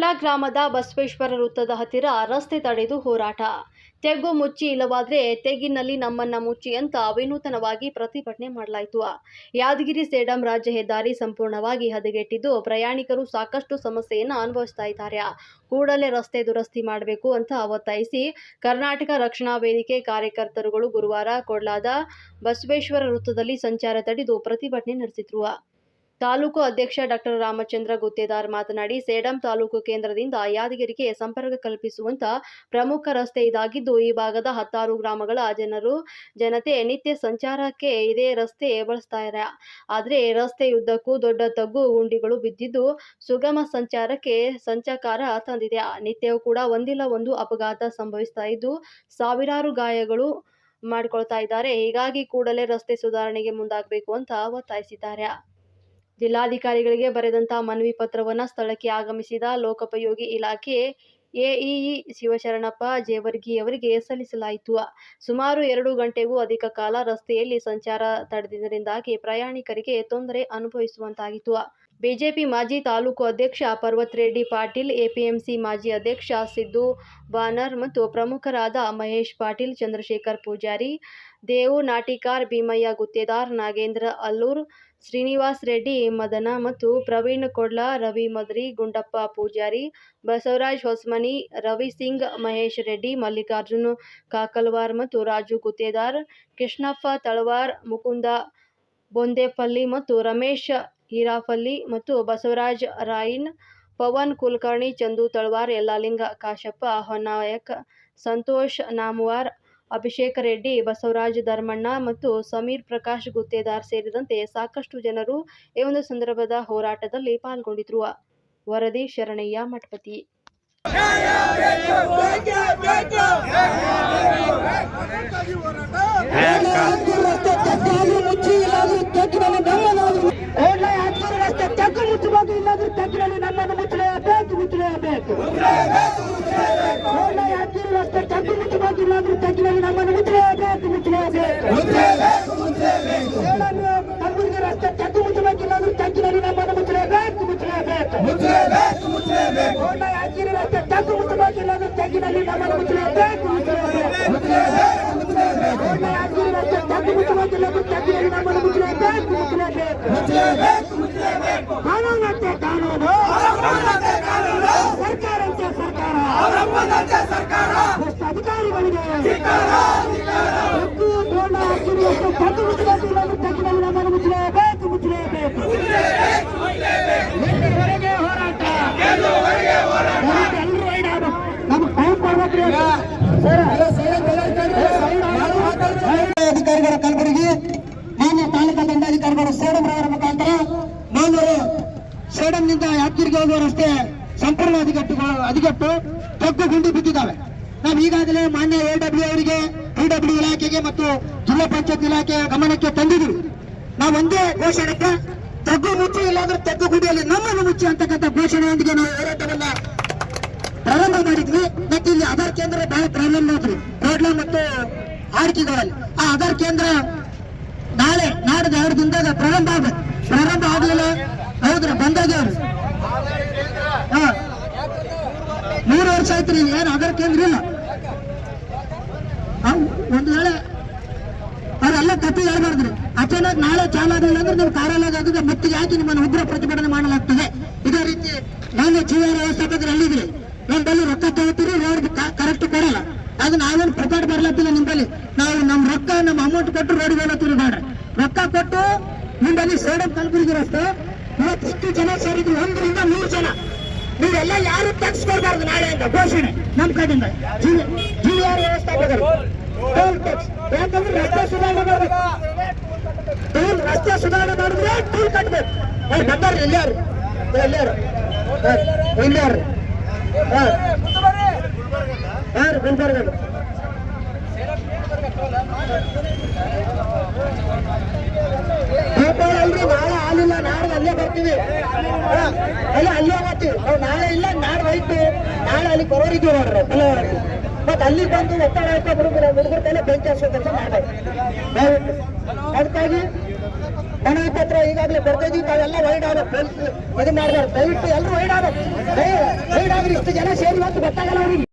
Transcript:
ಕೊಡ್ಲ ಗ್ರಾಮದ ಬಸವೇಶ್ವರ ವೃತ್ತದ ಹತ್ತಿರ ರಸ್ತೆ ತಡೆದು ಹೋರಾಟ. ತೆಗ್ಗು ಮುಚ್ಚಿ ಇಲ್ಲವಾದ್ರೆ ತೆಗ್ಗಿನಲ್ಲಿ ನಮ್ಮನ್ನ ಮುಚ್ಚಿ ಅಂತ ವಿನೂತನವಾಗಿ ಪ್ರತಿಭಟನೆ ಮಾಡಲಾಯಿತು. ಯಾದಗಿರಿ ಸೇಡಂ ರಾಜ್ಯ ಹೆದ್ದಾರಿ ಸಂಪೂರ್ಣವಾಗಿ ಹದಗೆಟ್ಟಿದ್ದು, ಪ್ರಯಾಣಿಕರು ಸಾಕಷ್ಟು ಸಮಸ್ಯೆಯನ್ನು ಅನುಭವಿಸ್ತಾ ಇದ್ದಾರೆ. ಕೂಡಲೇ ರಸ್ತೆ ದುರಸ್ತಿ ಮಾಡಬೇಕು ಅಂತ ಒತ್ತಾಯಿಸಿ ಕರ್ನಾಟಕ ರಕ್ಷಣಾ ವೇದಿಕೆ ಕಾರ್ಯಕರ್ತರುಗಳು ಗುರುವಾರ ಕೊಡ್ಲಾದ ಬಸವೇಶ್ವರ ವೃತ್ತದಲ್ಲಿ ಸಂಚಾರ ತಡೆದು ಪ್ರತಿಭಟನೆ ನಡೆಸಿದ್ರು. ತಾಲೂಕು ಅಧ್ಯಕ್ಷ ಡಾಕ್ಟರ್ ರಾಮಚಂದ್ರ ಗುತ್ತೇದಾರ್ ಮಾತನಾಡಿ, ಸೇಡಂ ತಾಲೂಕು ಕೇಂದ್ರದಿಂದ ಯಾದಗಿರಿಗೆ ಸಂಪರ್ಕ ಕಲ್ಪಿಸುವಂತ ಪ್ರಮುಖ ರಸ್ತೆ ಇದಾಗಿದ್ದು, ಈ ಭಾಗದ ಹತ್ತಾರು ಗ್ರಾಮಗಳ ಜನರು, ಜನತೆ ನಿತ್ಯ ಸಂಚಾರಕ್ಕೆ ಇದೇ ರಸ್ತೆ ಬಳಸ್ತಾರೆ. ಆದರೆ ರಸ್ತೆಯುದ್ದಕ್ಕೂ ದೊಡ್ಡ ತಗ್ಗು ಗುಂಡಿಗಳು ಬಿದ್ದಿದ್ದು, ಸುಗಮ ಸಂಚಾರಕ್ಕೆ ಸಂಚಕಾರ ತಂದಿದೆ. ನಿತ್ಯವೂ ಕೂಡ ಒಂದಿಲ್ಲ ಒಂದು ಅಪಘಾತ ಸಂಭವಿಸ್ತಾ ಇದ್ದು, ಸಾವಿರಾರು ಗಾಯಗಳು ಮಾಡಿಕೊಳ್ತಾ ಇದ್ದಾರೆ. ಹೀಗಾಗಿ ಕೂಡಲೇ ರಸ್ತೆ ಸುಧಾರಣೆಗೆ ಮುಂದಾಗಬೇಕು ಅಂತ ಒತ್ತಾಯಿಸಿದ್ದಾರೆ. ಜಿಲ್ಲಾಧಿಕಾರಿಗಳಿಗೆ ಬರೆದಂತಹ ಮನವಿ ಪತ್ರವನ್ನು ಸ್ಥಳಕ್ಕೆ ಆಗಮಿಸಿದ ಲೋಕೋಪಯೋಗಿ ಇಲಾಖೆ ಎಇಇ ಶಿವಶರಣಪ್ಪ ಜೇವರ್ಗಿ ಅವರಿಗೆ ಸಲ್ಲಿಸಲಾಯಿತು. ಸುಮಾರು ಎರಡು ಗಂಟೆಗೂ ಅಧಿಕ ಕಾಲ ರಸ್ತೆಯಲ್ಲಿ ಸಂಚಾರ ತಡೆದಿದ್ದರಿಂದಾಗಿ ಪ್ರಯಾಣಿಕರಿಗೆ ತೊಂದರೆ ಅನುಭವಿಸುವಂತಾಗಿತ್ತು. ಬಿಜೆಪಿ ಮಾಜಿ ತಾಲೂಕು ಅಧ್ಯಕ್ಷ ಪರ್ವತ್ ರೆಡ್ಡಿ ಪಾಟೀಲ್, ಎಪಿಎಂಸಿ ಮಾಜಿ ಅಧ್ಯಕ್ಷ ಸಿದ್ದು ಬಾನರ್ ಮತ್ತು ಪ್ರಮುಖರಾದ ಮಹೇಶ್ ಪಾಟೀಲ್, ಚಂದ್ರಶೇಖರ್ ಪೂಜಾರಿ, ದೇವು ನಾಟಿಕಾರ್ ಭೀಮಯ್ಯ ಗುತ್ತೇದಾರ್, ನಾಗೇಂದ್ರ ಅಲ್ಲೂರ್, ಶ್ರೀನಿವಾಸ್ ರೆಡ್ಡಿ ಮದನ ಮತ್ತು ಪ್ರವೀಣ್ ಕೊಡ್ಲ, ರವಿ ಮದ್ರಿ, ಗುಂಡಪ್ಪ ಪೂಜಾರಿ, ಬಸವರಾಜ್ ಹೊಸ್ಮನಿ, ರವಿ ಸಿಂಗ್, ಮಹೇಶ್ ರೆಡ್ಡಿ, ಮಲ್ಲಿಕಾರ್ಜುನ್ ಕಾಕಲ್ವಾರ್ ಮತ್ತು ರಾಜು ಗುತ್ತೇದಾರ್, ಕೃಷ್ಣಪ್ಪ ತಳವಾರ್, ಮುಕುಂದ ಬೊಂದೇಪಲ್ಲಿ ಮತ್ತು ರಮೇಶ್ ಹೀರಾಫಲ್ಲಿ ಮತ್ತು ಬಸವರಾಜ್ ರಾಯಿನ್ ಪವನ್, ಕುಲಕರ್ಣಿ, ಚಂದು ತಳವಾರ್, ಯಲ್ಲಾಲಿಂಗ, ಕಾಶಪ್ಪ, ಹೊನ್ನಾಯಕ್, ಸಂತೋಷ್, ನಾಮುವಾರ್, ಅಭಿಷೇಕ ರೆಡ್ಡಿ, ಬಸವರಾಜ್ ಧರ್ಮಣ್ಣ ಮತ್ತು ಸಮೀರ್ ಪ್ರಕಾಶ್ ಗುತ್ತೇದಾರ್ ಸೇರಿದಂತೆ ಸಾಕಷ್ಟು ಜನರು ಈ ಒಂದು ಸಂದರ್ಭದ ಹೋರಾಟದಲ್ಲಿ ಪಾಲ್ಗೊಂಡಿದ್ರು. ವರದಿ ಶರಣಯ್ಯ ಮಠಪತಿ. ಮುಚ್ಚಬೇಕು ಇಲ್ಲಾದ್ರೂ ತೆಗ್ಗಿನಲ್ಲಿ ನಮ್ಮನ್ನು ಮುಚ್ಚಲೇಬೇಕು ಮುಚ್ಚಲೇಬೇಕು ಓಡ್ಲ ಯಾದಗಿರಿ ರಸ್ತೆ ತೆಗ್ಗು ಮುಚ್ಚಬೇಕು ಇಲ್ಲಾದ್ರೂ ತೆಗ್ಗಿನಲ್ಲಿ ನಮ್ಮನ್ನು ಮುಚ್ಚಲೇಬೇಕು ಮುಚ್ಚಲೇಬೇಕು ಏಳನ್ನು ಕಲಬುರಗಿ ರಸ್ತೆ ತೆಗ್ಗು ಮುಚ್ಚಬೇಕು ಇಲ್ಲಾದ್ರೂ ತೆಗ್ಗಿನಲ್ಲಿ ನಮ್ಮನ್ನು ಮುಚ್ಚಲೇಬೇಕು ಮುಚ್ಚಲೇಬೇಕು ಓಡ್ಲ ಯಾದಗಿರಿ ರಸ್ತೆ ತೆಗ್ಗು ಮುಚ್ಚಬೇಕು ಇಲ್ಲಾದ್ರೂ ತೆಗ್ಗಿನಲ್ಲಿ ನಮ್ಮನ್ನು ಮುಚ್ಚಲೇಬೇಕು ಮುಚ್ಚಲೇಬೇಕು ಓಡ್ಲ ಯಾದಗಿರಿ ರಸ್ತೆ ತೆಗ್ಗು ಮುಚ್ಚಬೇಕು ಇಲ್ಲಾದ್ರೂ ತೆಗ್ಗಿನಲ್ಲಿ ನಮ್ಮನ್ನು ಮುಚ್ಚಲೇಬೇಕು ಮುಚ್ಚಲೇಬೇಕು ಕಾನೂನಂತೆ ಕಾನೂನು ಸರ್ಕಾರಂತೆ ಸರ್ಕಾರ ಭ್ರಷ್ಟ ಅಧಿಕಾರಿಗಳಿಗೆ ತೆಗ್ಗು ಬೋಂಡ ಹಾಕಿರುವ ತೆಗ್ಗು ಮುಚ್ಚಬೇಕು ತೆಗ್ಗಿನಲ್ಲಿ ನಮ್ಮನ್ನು ಮುಚ್ಚಲೇಬೇಕು ಮುಚ್ಚಲೇಬೇಕು ಎಲ್ಲಿವರೆಗೆ ಹೋರಾಟ ಹೋರಾಟ ಎಲ್ರೂ ರೈಡ್ ಆಗ್ಬೇಕು ನಮ್ಗೆ ಟೈಮ್ ಕೊಡ್ಬೇಕ್ರಿ ಸರ್ ಅಧಿಕಾರಿಗಳ ಕಲಬುರಗಿ ಮಾನ್ಯ ತಾಲೂಕಾ ದಂಡಾಧಿಕಾರಿಗಳು ಮಾನ್ಯರು ಸೇಡಂನಿಂದ ಯಾದಗಿರಿಗೆ ಹೋಗುವ ರಸ್ತೆ ಸಂಪೂರ್ಣ ಅಧಿಕಟ್ಟು ಅಧಿಗಟ್ಟು ತಗ್ಗು ಗುಂಡಿ ಬಿದ್ದಿದ್ದಾವೆ. ನಾವು ಈಗಾಗಲೇ ಮಾನ್ಯ ಎ ಡಬ್ಲ್ಯೂ ಅವರಿಗೆ, ಪಿ ಡಬ್ಲ್ಯೂ ಇಲಾಖೆಗೆ ಮತ್ತು ಜಿಲ್ಲಾ ಪಂಚಾಯತ್ ಇಲಾಖೆಯ ಗಮನಕ್ಕೆ ತಂದಿದ್ದೀವಿ. ನಾವು ಒಂದೇ ಘೋಷಣೆಗೆ ತಗ್ಗು ಮುಚ್ಚಿ ಇಲ್ಲಾಂದ್ರೆ ತಗ್ಗು ಗುಡಿಯಲ್ಲಿ ನಮ್ಮನ್ನು ಮುಚ್ಚಿ ಅಂತಕ್ಕಂಥ ಘೋಷಣೆಯೊಂದಿಗೆ ನಾವು ಹೋರಾಟವನ್ನ ಪ್ರಾರಂಭ ಮಾಡಿದ್ವಿ. ಮತ್ತೆ ಇಲ್ಲಿ ಆಧಾರ್ ಕೇಂದ್ರ ಬಹಳ ಪ್ರಾಬ್ಲಮ್ ನೋಡ್ರಿ ರೋಡ್ಲ ಮತ್ತು ಆರ್ಕಿಗಳಲ್ಲಿ. ಆ ಆಧಾರ್ ಕೇಂದ್ರ ನಾಳೆ ನಾಡ್ದು ಎರಡು ದಿನದಾಗ ಪ್ರಾರಂಭ ಆಗ್ಬೇಕು ಪ್ರಾರಂಭ ಆಗ್ಲಿಲ್ಲ. ಹೌದ್ರಿ ಬಂದಾಗ್ಯವ್ರಿ ಹಾ. ಮೂರು ವರ್ಷ ಆಯ್ತು ರೀ ಏನು ಆಧಾರ್ ಕೇಂದ್ರ ಇಲ್ಲ. ಒಂದು ವೇಳೆ ಅವರೆಲ್ಲ ತಪ್ಪಿ ಹೇಳ್ಬಾರ್ದ್ರಿ ಅಚಾನಕ್ ನಾಳೆ ಚಾಲ ಆಗಲಿಲ್ಲ ಅಂದ್ರೆ ಕಾರಲ್ಲ ಕಾರಲ್ಲಾಗಿದ್ರೆ ಮತ್ತೆ ಯಾಕೆ ನಿಮ್ಮನ್ನು ಉಗ್ರ ಪ್ರತಿಭಟನೆ ಮಾಡಲಾಗ್ತದೆ? ಇದೇ ರೀತಿ ನಾನು ಜೀವನ ವ್ಯವಸ್ಥಾಪಕರು ಅಲ್ಲಿದ್ರಿ ನಮ್ಮಲ್ಲಿ ರೊಕ್ಕ ತಗೋತೀರಿ ರೋಡ್ ಕರೆಕ್ಟ್ ಕೊಡಲ್ಲ. ಅದು ನಾವೇನು ಪ್ರಿಪೇರ್ ಬರ್ಲತ್ತಿಲ್ಲ ನಿಮ್ಮಲ್ಲಿ ನಾವು ನಮ್ಮ ರೊಕ್ಕ ನಮ್ಮ ಅಮೌಂಟ್ ಕೊಟ್ಟು ರೋಡ್ ಹೋಗ್ಲತ್ತೀರಿ ಬೇಡ ರೊಕ್ಕ ಕೊಟ್ಟು ನಿಮ್ಮಲ್ಲಿ ಸೇಡಂ ಕಲಬುರಗಿ ರಸ್ತೆ ಇವತ್ತಿಷ್ಟು ಜನ ಸೇರಿದ್ರು, ಒಂದರಿಂದ ನೂರು ಜನ. ನೀವೆಲ್ಲ ಯಾರು ಟ್ಯಾಕ್ಸ್ ನಾಳೆ ಅಂತ ಘೋಷಣೆ. ನಮ್ಮ ಕಡೆಯಿಂದ. ಜಿ ಆರ್ ವ್ಯವಸ್ಥಾಪಕರು. ಟೋಲ್ ಟ್ಯಾಕ್ಸ್ ಯಾಕಂದ್ರೆ ರಸ್ತೆ ಸುಧಾರಣೆ ಮಾಡ್ಬೇಕು. ರಸ್ತೆ ಸುಧಾರಣೆ ಮಾಡಿದ್ರೆ ಟೋಲ್ ಕಟ್ಬೇಕು. ಅವ್ರು ಬಂದಾರ ಎಲ್ಲಾರು ಎಲ್ಲಾರು ಎಲ್ಲಾರು ಯಾರು ಗುಲ್ಬರ್ಗ ನಾಳೆ ಅಲ್ಲೇ, ಅಲ್ಲ ಹೋಗ್ತೀವಿ ನಾವು ನಾಳೆ ಇಲ್ಲ, ನಾಳೆ ಹೋಯ್ತು. ನಾಳೆ ಅಲ್ಲಿ ಬರೋರಿದ್ದೀವಿ ನೋಡ್ರಿ ಬಳ್ಳಾರಿ ಮತ್ತೆ ಅಲ್ಲಿ ಬಂದು ಒತ್ತಡ ಆಯ್ತಾ ಹುಡುಗರು, ಹುಡುಗರ ಕೈಲೇ ಬೆಂಕಿ ಹಚ್ಚೋ ಕೆಲಸ ಮಾಡ್ಬೇಕು. ಅದಕ್ಕಾಗಿ ಮನವಿ ಪತ್ರ ಈಗಾಗಲೇ ಬರ್ತಿದ್ದೀವಿ ತಾವೆಲ್ಲ ವೈಡ್ ಆಗ್ಬೇಕು ಇದು ಮಾಡ್ಬಾರ್ದು. ದಯವಿಟ್ಟು ಎಲ್ಲರೂ ವೈಡ್ ಆಗ್ಬೇಕು ವೈಡ್ ಆಗ್ರಿ, ಇಷ್ಟು ಜನ ಸೇರಿ ಇವತ್ತು ಗೊತ್ತಾಗಲ್ಲ ಅವ್ರಿಗೆ.